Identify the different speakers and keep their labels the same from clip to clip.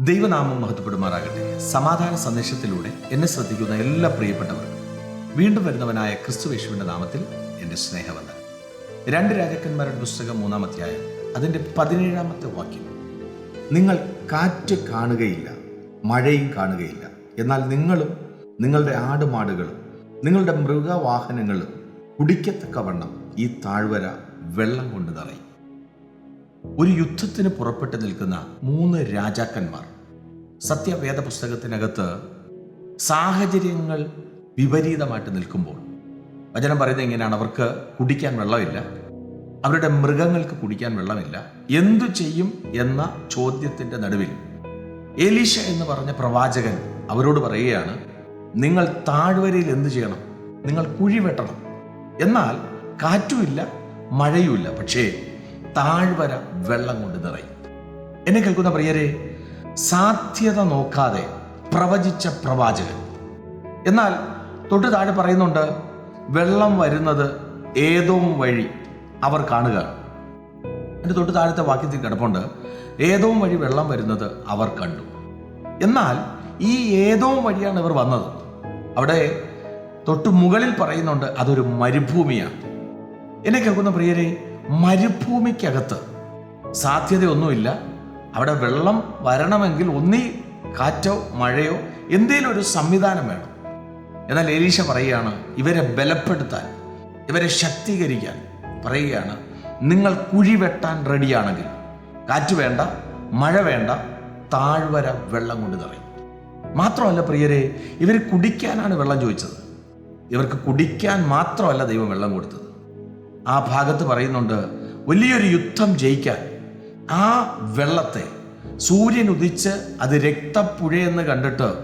Speaker 1: ദൈവനാമം മഹത്വപ്പെടുമാറാകട്ടെ. സമാധാന സന്ദേശത്തിലൂടെ എന്നെ ശ്രദ്ധിക്കുന്ന എല്ലാ പ്രിയപ്പെട്ടവർക്കും വീണ്ടും വരുന്നവനായ ക്രിസ്തു ക്രിസ്തുവേശുവിന്റെ നാമത്തിൽ എന്റെ സ്നേഹവന്ദനം. രണ്ട് രാജാക്കന്മാരുടെ പുസ്തകം മൂന്നാം അധ്യായം അതിന്റെ പതിനേഴാമത്തെ വാക്യം. നിങ്ങൾ കാറ്റ് കാണുകയില്ല മഴയും കാണുകയില്ല. എന്നാൽ നിങ്ങളും നിങ്ങളുടെ ആടുമാടുകളും നിങ്ങളുടെ മൃഗവാഹനങ്ങളും കുടിക്കത്തക്കവണ്ണം ഈ താഴ്വര വെള്ളം കൊണ്ട് നിറയും. ഒരു യുദ്ധത്തിന് പുറപ്പെട്ടു നിൽക്കുന്ന മൂന്ന് രാജാക്കന്മാർ. സത്യവേദ പുസ്തകത്തിനകത്ത് സാഹചര്യങ്ങൾ വിപരീതമായിട്ട് നിൽക്കുമ്പോൾ വചനം പറയുന്നത് എങ്ങനെയാണ്? അവർക്ക് കുടിക്കാൻ വെള്ളമില്ല. അവരുടെ മൃഗങ്ങൾക്ക് കുടിക്കാൻ വെള്ളമില്ല. എന്തു ചെയ്യും എന്ന ചോദ്യത്തിന്റെ നടുവിൽ എലീഷ എന്ന് പറഞ്ഞ പ്രവാചകൻ അവരോട് പറയുകയാണ് നിങ്ങൾ താഴ്വരയിൽ എന്തു ചെയ്യണം? നിങ്ങൾ കുഴി വെട്ടണം. എന്നാൽ കാറ്റുമില്ല മഴയുമില്ല. പക്ഷേ താഴ്വര വെള്ളം കൊണ്ട് നിറയും. എന്നെ കേൾക്കുന്ന പ്രിയരെ സാധ്യത നോക്കാതെ പ്രവചിച്ച പ്രവാചകൻ. എന്നാൽ തൊട്ട് താഴെ പറയുന്നുണ്ട് വെള്ളം വരുന്നത് ഏതോ വഴി അവർ കാണുക. എന്റെ തൊട്ട് താഴത്തെ വാക്യത്തിൽ കിടപ്പുണ്ട് ഏതോ വഴി വെള്ളം വരുന്നത് അവർ കണ്ടു. എന്നാൽ ഈ ഏതോ വഴിയാണ് ഇവർ വന്നത്. അവിടെ തൊട്ട് മുകളിൽ പറയുന്നുണ്ട് അതൊരു മരുഭൂമിയാണ്. എന്നെ കേൾക്കുന്ന പ്രിയരെ മരുഭൂമിക്കകത്ത്. സാധ്യതയൊന്നുമില്ല. അവിടെ വെള്ളം വരണമെങ്കിൽ ഒന്നീ കാറ്റോ മഴയോ എന്തേലും ഒരു സംവിധാനം വേണം. എന്നാൽ എലീഷ പറയുകയാണ് ഇവരെ ബലപ്പെടുത്താൻ ഇവരെ ശക്തീകരിക്കാൻ പറയുകയാണ് നിങ്ങൾ കുഴി വെട്ടാൻ റെഡിയാണെങ്കിൽ കാറ്റ് വേണ്ട മഴ വേണ്ട താഴ്വര വെള്ളം കൊണ്ട് നിറയും. മാത്രമല്ല പ്രിയരെ ഇവർ കുടിക്കാനാണ് വെള്ളം ചോദിച്ചത്. ഇവർക്ക് കുടിക്കാൻ മാത്രമല്ല ദൈവം വെള്ളം കൊടുത്തത്. ആ ഭാഗത്ത് പറയുന്നുണ്ട് വലിയൊരു യുദ്ധം ജയിക്കാൻ ആ വെള്ളത്തെ സൂര്യൻ ഉദിച്ച് അത് രക്തപ്പുഴയെന്ന് കണ്ടിട്ട്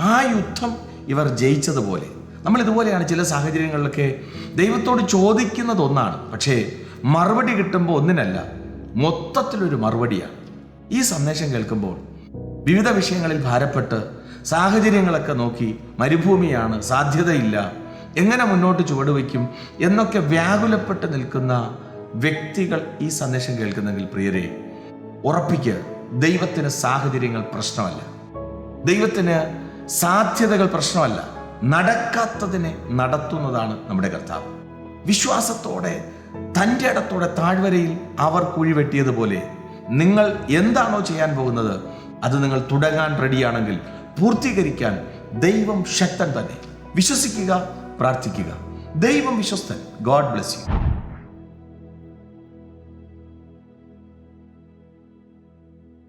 Speaker 1: ആ യുദ്ധം ഇവർ ജയിച്ചതുപോലെ. നമ്മൾ ഇതുപോലെയാണ് ചില സാഹചര്യങ്ങളിലൊക്കെ ദൈവത്തോട് ചോദിക്കുന്നത് ഒന്നാണ് പക്ഷേ മറുപടി കിട്ടുമ്പോൾ ഒന്നിനല്ല മൊത്തത്തിലൊരു മറുപടിയാണ്. ഈ സന്ദേശം കേൾക്കുമ്പോൾ വിവിധ വിഷയങ്ങളിൽ ഭാരപ്പെട്ട് സാഹചര്യങ്ങളൊക്കെ നോക്കി മരുഭൂമിയാണ് സാധ്യതയില്ല എങ്ങനെ മുന്നോട്ട് ചുവടുവയ്ക്കും എന്നൊക്കെ വ്യാകുലപ്പെട്ട് നിൽക്കുന്ന വ്യക്തികൾ ഈ സന്ദേശം കേൾക്കുന്നെങ്കിൽ പ്രിയരെ ഉറപ്പിക്ക് ദൈവത്തിന് സാഹചര്യങ്ങൾ പ്രശ്നമല്ല. ദൈവത്തിന് സാധ്യതകൾ പ്രശ്നമല്ല. നടക്കാത്തതിനെ നടത്തുന്നതാണ് നമ്മുടെ കർത്താവ്. വിശ്വാസത്തോടെ തന്റെ ഇടത്തോടെ താഴ്വരയിൽ അവർ കുഴിവെട്ടിയതുപോലെ നിങ്ങൾ എന്താണോ ചെയ്യാൻ പോകുന്നത് അത് നിങ്ങൾ തുടങ്ങാൻ റെഡിയാണെങ്കിൽ പൂർത്തീകരിക്കാൻ ദൈവം ശക്തൻ തന്നെ. വിശ്വസിക്കുക പ്രാർത്ഥിക്കുക. ദൈവം വിശ്വസ്തൻ. God bless you